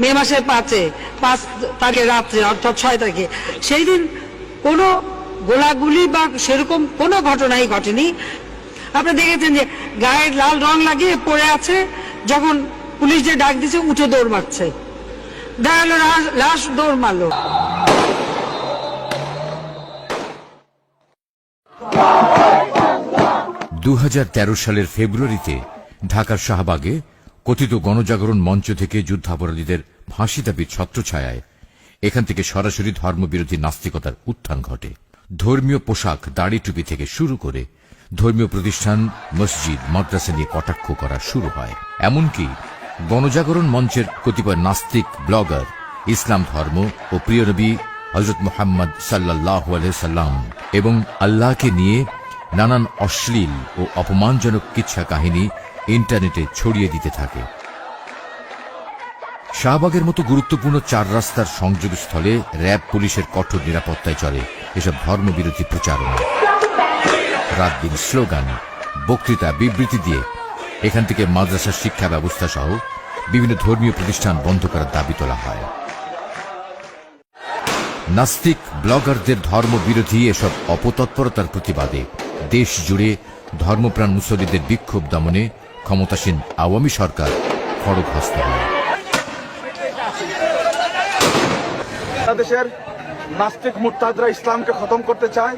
মে মাসের পাঁচে, পাঁচ তারিখে রাত্রে, অর্থাৎ ছয় তারিখে। সেই দিন কোনো গোলাগুলি বা সেরকম কোনো ঘটনাই ঘটেনি। আপনি দেখেছেন যে গায়ে লাল রং লাগিয়ে পড়ে আছে, যখন পুলিশ যে ডাক দিছে উঠে দৌড় মারছে। দেখা গেলো লাশ- লাশ দৌড় মারলো। দু সালের ফেব্রুয়ারিতে ঢাকার শাহবাগে কথিত গণজাগরণ মঞ্চ থেকে যুদ্ধাপরাধীদের ফাঁসি দাবির ছত্রছায়ায় এখান থেকে সরাসরি ধর্মবিরোধী নাস্তিকতার উত্থান ঘটে। ধর্মীয় পোশাক, দাড়ি টুপি থেকে শুরু করে ধর্মীয় প্রতিষ্ঠান, মসজিদ, মাদ্রাসা নিয়ে কটাক্ষ করা শুরু হয়। এমনকি গণজাগরণ মঞ্চের কতিপয় নাস্তিক, ব্লগার, ইসলাম ধর্ম ও প্রিয় নবী হজরত মোহাম্মদ সাল্লাহ সাল্লাম এবং আল্লাহকে নিয়ে নানান অশ্লীল ও অপমানজনক কিচ্ছা কাহিনী ইন্টারনেটে ছড়িয়ে দিতে থাকে। শাহবাগের মতো গুরুত্বপূর্ণ চার রাস্তার সংযোগস্থলে র্যাব পুলিশের কঠোর নিরাপত্তায় চলে এসব ধর্মবিরোধী প্রচারণা। রাত দিন স্লোগান, বক্তৃতা, বিবৃতি দিয়ে এখান থেকে মাদ্রাসার শিক্ষা ব্যবস্থা সহ বিভিন্ন ধর্মীয় প্রতিষ্ঠান বন্ধ করার দাবি তোলা হয়। নাস্তিক ব্লগারদের ধর্মবিরোধী এসব অপতৎপরতার প্রতিবাদে দেশ জুড়ে ধর্মপ্রাণ মুসল্লিদের বিক্ষোভ দমনে ক্ষমতাসীন আওয়ামী সরকার খড়গহস্ত হয় বাংলাদেশের নাস্তিক মুরতাদরা ইসলামকে খতম করতে চায়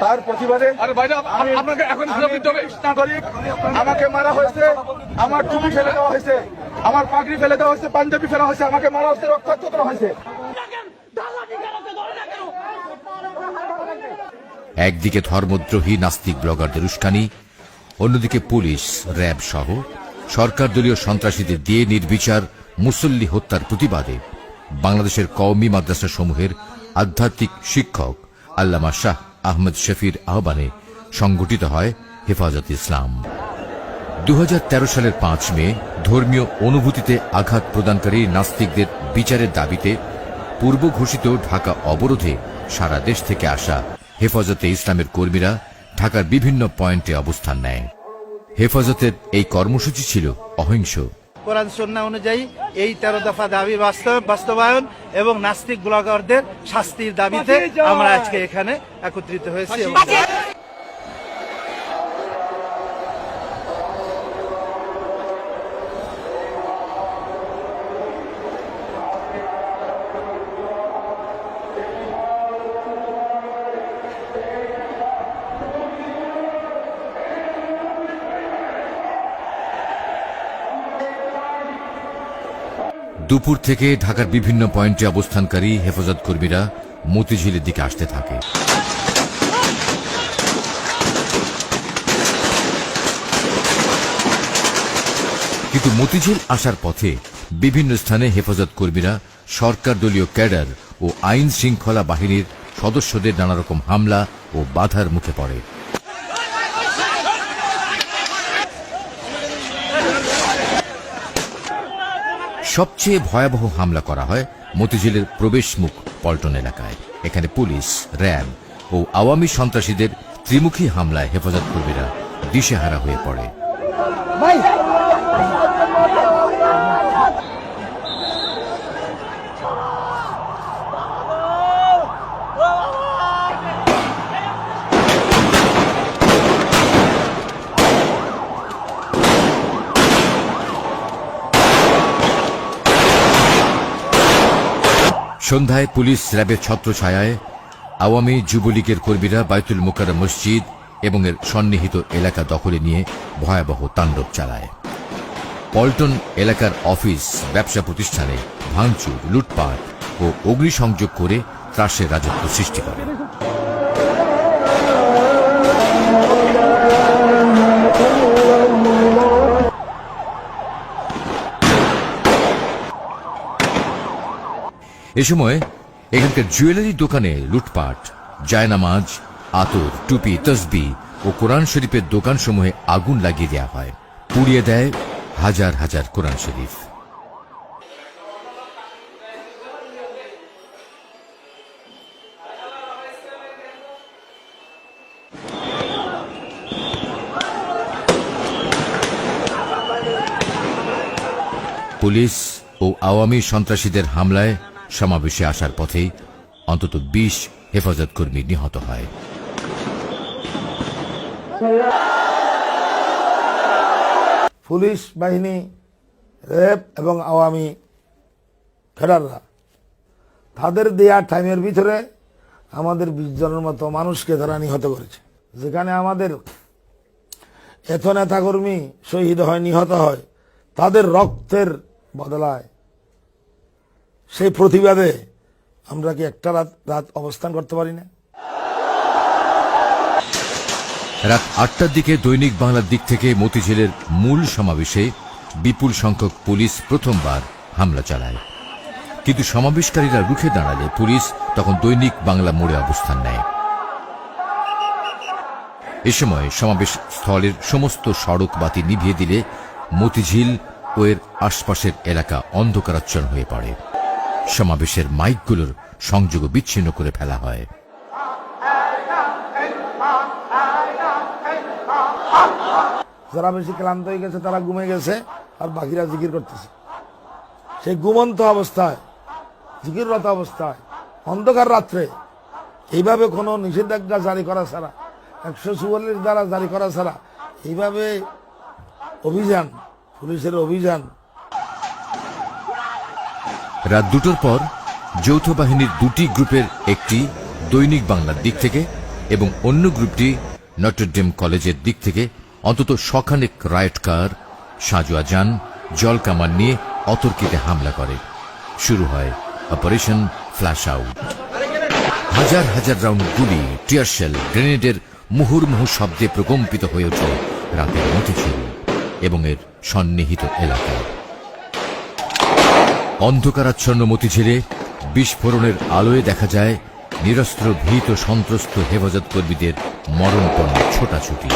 তার প্রতিবাদে আমাকে মারা হয়েছে আমার টুপি ফেলে দেওয়া হয়েছে আমার পাগড়ি ফেলে দেওয়া হয়েছে পাঞ্জাবি ফেলা হয়েছে আমাকে মারা হয়েছে রক্তাক্ত করা হয়েছে। একদিকে ধর্মদ্রোহী নাস্তিক ব্লগারদের উস্কানি অন্যদিকে পুলিশ, র্যাব সহ সরকার দলীয় সন্ত্রাসীদের দিয়ে নির্বিচার মুসল্লি হত্যার প্রতিবাদে বাংলাদেশের কওমি মাদ্রাসা সমূহের আধ্যাত্মিক শিক্ষক আল্লামা শাহ আহমদ শফির আহ্বানে সংগঠিত হয় হেফাজত ইসলাম। দু হাজার তেরো সালের পাঁচ মে ধর্মীয় অনুভূতিতে আঘাত প্রদানকারী নাস্তিকদের বিচারের দাবিতে পূর্ব ঘোষিত ঢাকা অবরোধে সারা দেশ থেকে আসা হেফাজতে ইসলামের কর্মীরা ঢাকার বিভিন্ন পয়েন্টে অবস্থান নেয়। হেফাজতের এই কর্মসূচি ছিল অহিংস। কোরআন সন্না অনুযায়ী এই তেরো দফা দাবি বাস্তবায়ন এবং নাস্তিক ব্লগারদের শাস্তির দাবিতে আমরা আজকে এখানে একত্রিত হয়েছি দুপুর থেকে ঢাকার বিভিন্ন পয়েন্টে অবস্থানকারী হেফাজত কর্মীরা মতিঝিলের দিকে আসতে থাকে। কিন্তু মতিঝিল আসার পথে বিভিন্ন স্থানে হেফাজত কর্মীরা সরকার দলীয় ক্যাডার ও আইন শৃঙ্খলা বাহিনীর সদস্যদের নানা রকম হামলা ও বাধার মুখে পড়ে। সবচেয়ে ভয়াবহ হামলা করা হয় মতিঝিলের প্রবেশমুখ পল্টন এলাকায়। এখানে পুলিশ, র্যাব ও আওয়ামী সন্ত্রাসীদের ত্রিমুখী হামলায় হেফাজত কর্মীরা দিশেহারা হয়ে পড়ে। সন্ধ্যায় পুলিশ র্যাবের ছত্রছায়ায় আওয়ামী যুবলীগের কর্মীরা বায়তুল মোকাররম মসজিদ এবং এর সন্নিহিত এলাকা দখলে নিয়ে ভয়াবহ তাণ্ডব চালায়। পল্টন এলাকার অফিস, ব্যবসা প্রতিষ্ঠানে ভাঙচুর, লুটপাট ও অগ্নিসংযোগ করে ত্রাসের রাজত্ব সৃষ্টি করে। এ সময় এখানকার জুয়েলারি দোকানে লুটপাট, জায়নামাজ, আতর, টুপি, তসবি ও কোরআন শরীফের দোকানসমূহে আগুন লাগিয়ে দেওয়া হয়। পুড়িয়ে দেয় হাজার হাজার কোরআন শরীফ। পুলিশ ও ও আওয়ামী সন্ত্রাসীদের হামলায় সমাবেশে আসার পথে অন্তত বিশ হেফাজত কর্মী নিহত হয়। পুলিশ বাহিনী র্যাব এবং আওয়ামী ফেডাররা তাদের দেয়া টাইমের ভিতরে আমাদের বিশ জনের মতো মানুষকে তারা নিহত করেছে। যেখানে আমাদের এত নেতাকর্মী শহীদ হয়, নিহত হয়, তাদের রক্তের বদলায় সেই প্রতিবাদে আমরা কি একটা রাত রাত অবস্থান করতে পারি না? রাত আটটার দিকে দৈনিক বাংলার দিক থেকে মতিঝিলের মূল সমাবেশে বিপুল সংখ্যক পুলিশ প্রথমবার হামলা চালায়। কিন্তু সমাবেশকারীরা রুখে দাঁড়ালে পুলিশ তখন দৈনিক বাংলা মোড়ে অবস্থান নেয়। এ সময় সমাবেশ স্থলের সমস্ত সড়ক বাতি নিভিয়ে দিলে মতিঝিল ও এর আশপাশের এলাকা অন্ধকারাচ্ছন্ন হয়ে পড়ে। সমাবেশের মাইকগুলোর সংযোগ বিচ্ছিন্ন করে ফেলা হয়। যারা বেশি ক্লান্ত হয়ে গেছে, তারা ঘুমে গেছে আর বাকিরা জিকির করতেছে। সেই ঘুমন্ত অবস্থায়, জিকিররত অবস্থায়, অন্ধকার রাত্রে এইভাবে কোনো নিষেধাজ্ঞা জারি করা ছাড়া, একশো চুয়াল্লিশ দ্বারা জারি করা ছাড়া এইভাবে অভিযান, পুলিশের অভিযান রাত দুটোর পর, যৌথ বাহিনীর দুটি গ্রুপের একটি দৈনিক বাংলার দিক থেকে এবং অন্য গ্রুপটি নটরডেম কলেজের দিক থেকে অন্তত শখানেক রায়ট কার, সাজুয়া যান, জল কামান নিয়ে অতর্কিতে হামলা করে। শুরু হয় অপারেশন ফ্ল্যাশ আউট। হাজার হাজার রাউন্ড গুলি টিয়ারশেল গ্রেনেডের মুহুর্মুহু শব্দে প্রকম্পিত হয়ে ওঠে রাতের মতিঝিল এবং এর সন্নিহিত এলাকায় অন্ধকারাচ্ছন্ন মতিঝিলে বিস্ফোরণের আলোয় দেখা যায় নিরস্ত্র, ভীত, সন্ত্রস্ত, হেফাজত কর্মীদের মরণপণ্য ছোটাছুটি।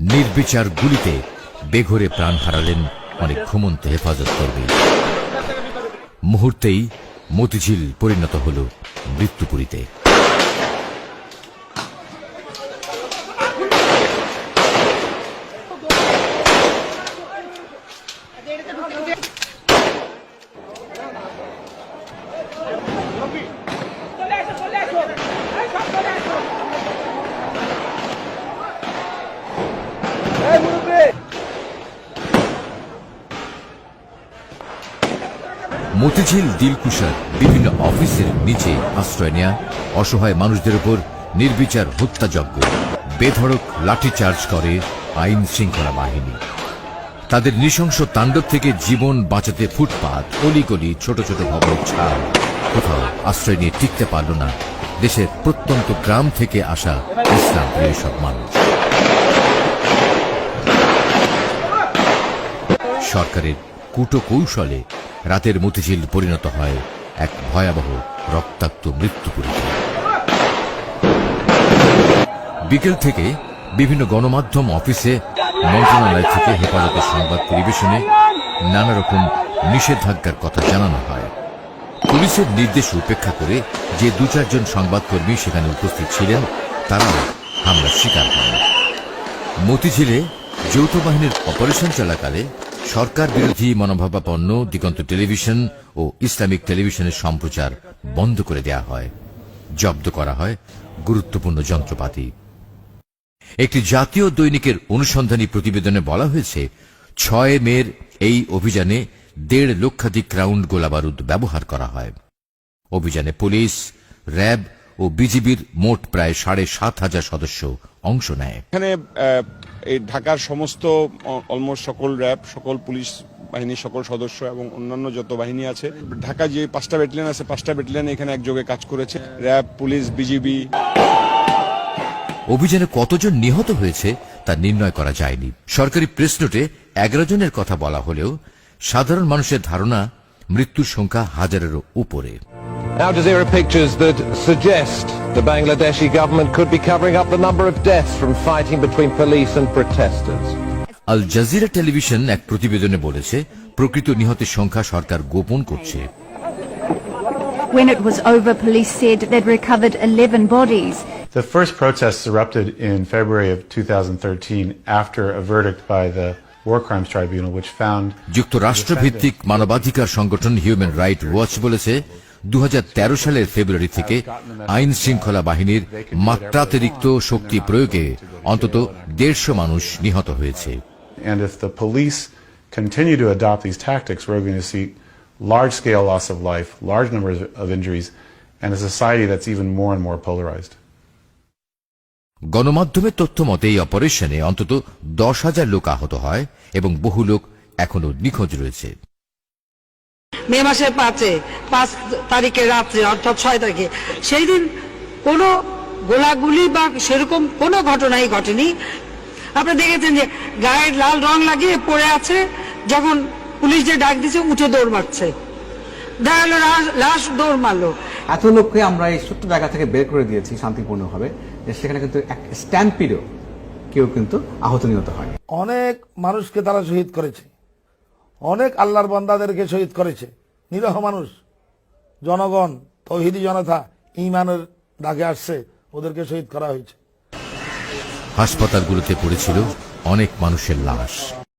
নির্বিচার গুলিতে বেঘরে প্রাণ হারালেন অনেক ঘুমন্ত হেফাজত কর্মী। মুহূর্তেই মতিঝিল পরিণত হল মৃত্যুপুরীতে। মতিঝিল দিলকুশার বিভিন্ন অফিসের নিচে আশ্রয় নেয়া অসহায় মানুষদের উপর নির্বিচার হত্যাযজ্ঞ বেধড়ক লাঠিচার্জ করে আইন শৃঙ্খলা বাহিনী। তাদের নৃশংস তাণ্ডব থেকে জীবন বাঁচাতে ফুটপাত, অলিগলি, ছোট ছোট ভবনের ছাদ, কোথাও আশ্রয় নিয়ে টিকতে পারল না দেশের প্রত্যন্ত গ্রাম থেকে আসা ইসলাম প্রিয় সব মানুষ। সরকারের কুটো কৌশলে রাতের মতিঝিল পরিণত হয় এক ভয়াবহ রক্তাক্ত মৃত্যুপুরীতে বিকেল থেকে বিভিন্ন গণমাধ্যম অফিসে মন্ত্রণালয় থেকে হেফাজতের সংবাদ পরিবেশনে নানা রকম নিষেধাজ্ঞার কথা জানানো হয়। পুলিশের নির্দেশ উপেক্ষা করে যে দু চারজন সংবাদকর্মী সেখানে উপস্থিত ছিলেন, তারাও হামলার শিকার হন। মতিঝিলে যৌথ বাহিনীর অপারেশন চলাকালে সরকার বিরোধী মনোভাবাপন্ন দিগন্ত টেলিভিশন ও ইসলামিক টেলিভিশনের সম্প্রচার বন্ধ করে দেয়া হয়। জব্দ করা হয় গুরুত্বপূর্ণ যন্ত্রপাতি। একটি জাতীয় দৈনিকের অনুসন্ধানী প্রতিবেদনে বলা হয়েছে, ছয় মের এই অভিযানে দেড় লক্ষাধিক রাউন্ড গোলাবারুদ ব্যবহার করা হয়। অভিযানে পুলিশ, র্যাব ও বিজিবির মোট প্রায় সাড়ে সাত হাজার সদস্য অংশ নেয়। এখানে এই ঢাকার সমস্ত অলমোস্ট সকল র্যাব সকল পুলিশ বাহিনীর সকল সদস্য এবং অন্যান্য যত বাহিনী আছে, ঢাকা যে পাঁচটা ব্যাটালিয়ন আছে, পাঁচটা ব্যাটালিয়ন এখানে একযোগে কাজ করেছে। র্যাব পুলিশ বিজিবি অভিযানে কতজন নিহত হয়েছে তা নির্ণয় করা যায়নি। সরকারি প্রেস নোটে এগারো জনের কথা বলা হলেও সাধারণ মানুষের ধারণা, মৃত্যুর সংখ্যা হাজারেরও উপরে। Al Jazeera pictures that suggest the Bangladeshi government could be covering up the number of deaths from fighting between police and protesters. Al Jazeera television এক প্রতিবেদনে বলেছে প্রকৃত নিহতের সংখ্যা সরকার গোপন করছে When it was over, police said they'd recovered 11 bodies. The first protests erupted in February of 2013 after a verdict by the War Crimes Tribunal, which found যুক্তরাষ্ট্রভিত্তিক মানবাধিকার সংগঠন হিউম্যান রাইট ওয়াচ বলেছে দু হাজার তেরো সালের ফেব্রুয়ারি থেকে আইন শৃঙ্খলা বাহিনীর মাত্রাতিরিক্ত শক্তি প্রয়োগে অন্তত দেড়শো মানুষ নিহত হয়েছে continue to adopt these tactics, we're going to see large scale loss of life, large numbers of injuries, and a society that's even more and more polarized. গণমাধ্যমের তথ্য মতে এই অপারেশনে অন্তত দশ হাজার লোক আহত হয় এবং বহু লোক এখনও নিখোঁজ রয়েছে মে মাসের পাঁচে পাঁচ তারিখে রাত্রে অর্থাৎ ছয় তারিখে। সেই দিন কোনো গোলাগুলি বা সেরকম কোনো ঘটনাই ঘটেনি। আপনি দেখেছেন যে গায়ে লাল রং লাগিয়ে পড়ে আছে যখন পুলিশ যে ডাক দিচ্ছে উঠে দৌড় মারছে। দেখা লাশ- দৌড় মারলো। এত লোককে আমরা এই ছোট্ট জায়গা থেকে বের করে দিয়েছি শান্তিপূর্ণভাবে যে সেখানে কিন্তু এক স্ট্যাম্পিডও কেউ কিন্তু আহত নিহত হয় অনেক মানুষকে তারা শহীদ করেছে। অনেক আল্লাহর বান্দাদেরকে শহীদ করেছে। নিরহ মানুষ, জনগণ, তৌহিদি জনতা ইমানের ডাকে আসছে, ওদেরকে শহীদ করা হয়েছে। হাসপাতালগুলোতে পড়েছিল অনেক মানুষের লাশ।